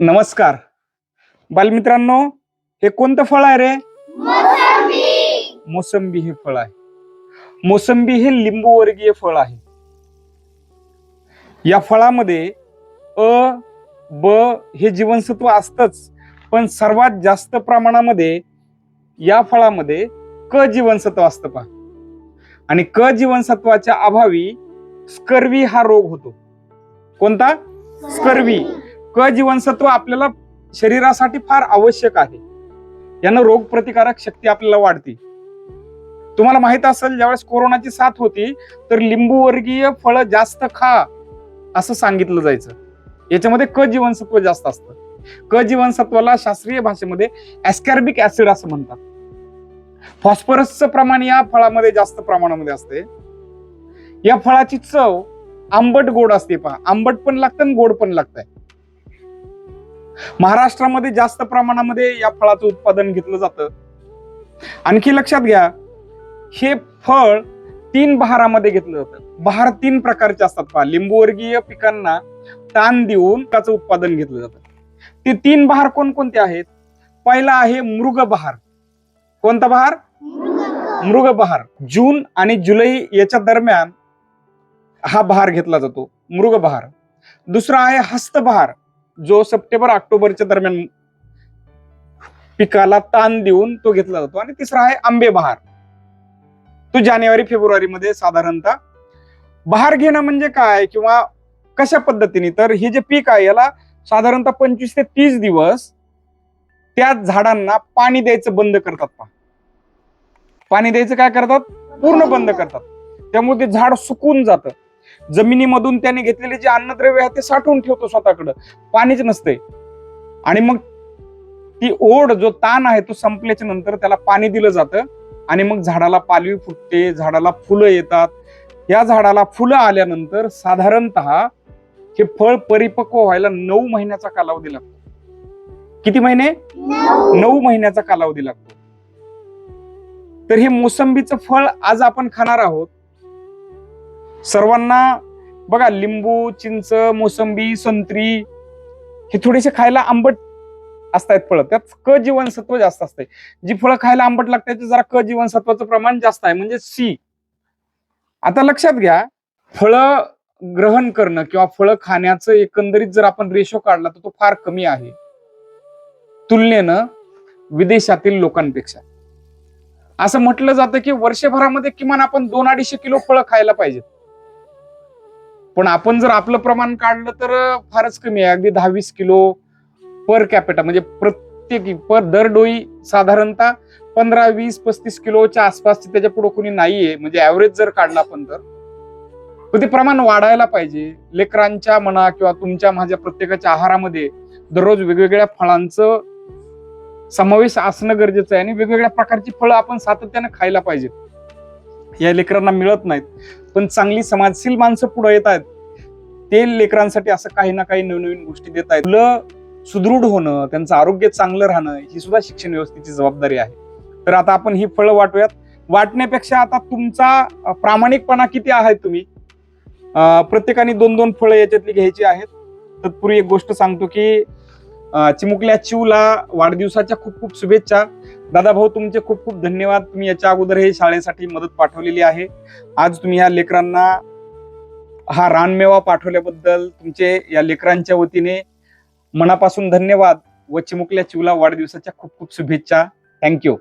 नमस्कार. बालमित्रांनो हे कोणतं फळ आहे रे? मोसंबी. हे फळ आहे. मोसंबी हे लिंबू वर्गीय फळ आहे. या फळामध्ये अ ब हे जीवनसत्व असतच पण सर्वात जास्त प्रमाणामध्ये या फळामध्ये क जीवनसत्व असतं पहा. आणि क जीवनसत्वाच्या अभावी स्कर्वी हा रोग होतो. कोणता? स्कर्वी. क जीवनसत्व आपल्याला शरीरासाठी फार आवश्यक आहे. यानं रोगप्रतिकारक शक्ती आपल्याला वाढते. तुम्हाला माहीत असेल ज्यावेळेस कोरोनाची साथ होती तर लिंबूवर्गीय फळं जास्त खा असं सांगितलं जायचं. याच्यामध्ये क जीवनसत्व जास्त असतं. क जीवनसत्वाला शास्त्रीय भाषेमध्ये ऍस्कॅर्बिक ऍसिड असं म्हणतात. फॉस्फरसचं प्रमाण या फळामध्ये जास्त प्रमाणामध्ये असते. या फळाची चव आंबट गोड असते पहा. आंबट पण लागतं आणि गोड पण लागतंय. महाराष्ट्रामध्ये जास्त प्रमाणामध्ये या फळाचं उत्पादन घेतलं जातं. आणखी लक्षात घ्या हे फळ तीन बहारामध्ये घेतलं जातं. बहार तीन प्रकारचे असतात पहा. लिंबूवर्गीय पिकांना ताण देऊन त्याचं उत्पादन घेतलं जातं. ते तीन बहार कोणकोणते आहेत? पहिला आहे मृग बहार. कोणता बहार? मृग बहार. जून आणि जुलै याच्या दरम्यान हा बहार घेतला जातो. मृग बहार. दुसरा आहे हस्तबहार जो सप्टेंबर ऑक्टोबरच्या दरम्यान पिकाला ताण देऊन तो घेतला जातो आणि तिसरा आहे आंबे बहार. तो जानेवारी फेब्रुवारी मध्ये साधारणतः बहार घेणं म्हणजे काय किंवा कशा पद्धतीने? तर हे जे पीक आहे याला साधारणतः पंचवीस ते तीस दिवस त्या झाडांना पाणी द्यायचं बंद करतात पाणी द्यायचं काय करतात? पूर्ण बंद करतात. त्यामुळे ते झाड सुकून जातं. जमिनीमधून त्याने घेतलेले जे अन्नद्रव्य आहे ते साठवून ठेवतो स्वतःकडं. पाणीच नसते आणि मग ती ओढ जो ताण आहे तो संपल्याच्या नंतर त्याला पाणी दिलं जातं. आणि मग झाडाला पालवी फुटते झाडाला फुलं येतात. या झाडाला फुलं आल्यानंतर साधारणत हे फळ परिपक्व व्हायला नऊ महिन्याचा कालावधी लागतो. किती महिने? नऊ महिन्याचा कालावधी लागतो. तर हे मोसंबीचं फळ आज आपण खाणार आहोत. सर्वांना बघा लिंबू चिंच मोसंबी संत्री हे थोडेसे खायला आंबट असतात फळं. त्यात क जीवनसत्व जास्त असते जी फळं खायला आंबट लागतात जरा क जीवनसत्वाचं प्रमाण जास्त आहे. म्हणजे सी. आता लक्षात घ्या फळं ग्रहण करणं किंवा फळं खाण्याचं एकंदरीत जर आपण रेशो काढला तर तो फार कमी आहे. तुलनेनं विदेशातील लोकांपेक्षा. असं म्हटलं जातं की वर्षभरामध्ये किमान आपण दोन अडीचशे किलो फळं खायला पाहिजेत. पण आपण जर आपलं प्रमाण काढलं तर फारच कमी आहे. अगदी दहा वीस किलो पर कॅपिटा म्हणजे प्रत्येकी पर दर डोई साधारणतः पंधरा वीस पस्तीस किलोच्या आसपासची त्याच्या पुढे कोणी नाहीये. म्हणजे ऍव्हरेज जर काढला आपण तर. पण ते प्रमाण वाढायला पाहिजे. लेकरांच्या म्हणा किंवा तुमच्या माझ्या प्रत्येकाच्या आहारामध्ये दररोज वेगवेगळ्या फळांचं समावेश असणं गरजेचं आहे आणि वेगवेगळ्या प्रकारची फळं आपण सातत्यानं खायला पाहिजेत. या लेकरांना मिळत नाहीत. पण चांगली समाजशील माणसं पुढे येत आहेत. ते लेकरांसाठी असं काही ना काही नवनवीन गोष्टी देत आहेत. मुलं सुदृढ होणं त्यांचं आरोग्य चांगलं राहणं ही सुद्धा शिक्षण व्यवस्थेची जबाबदारी आहे. तर आता आपण ही फळं वाटूयात. वाटण्यापेक्षा आता तुमचा प्रामाणिकपणा किती आहे तुम्ही? प्रत्येकाने दोन दोन फळं याच्यातली घ्यायची आहेत. तत्पूर्वी एक गोष्ट सांगतो की चिमुकल्या चिवला वाढदिवसाच्या खूप खूप शुभेच्छा. दादा भाऊ तुमचे खूप खूप धन्यवाद. तुम्ही याच्या अगोदर हे शाळेसाठी मदत पाठवलेली आहे. आज तुम्ही या लेकरांना हा रानमेवा पाठवल्याबद्दल तुमचे या लेकरांच्या वतीने मनापासून धन्यवाद व चिमुकल्या चिवला वाढदिवसाच्या खूप खूप शुभेच्छा. थँक्यू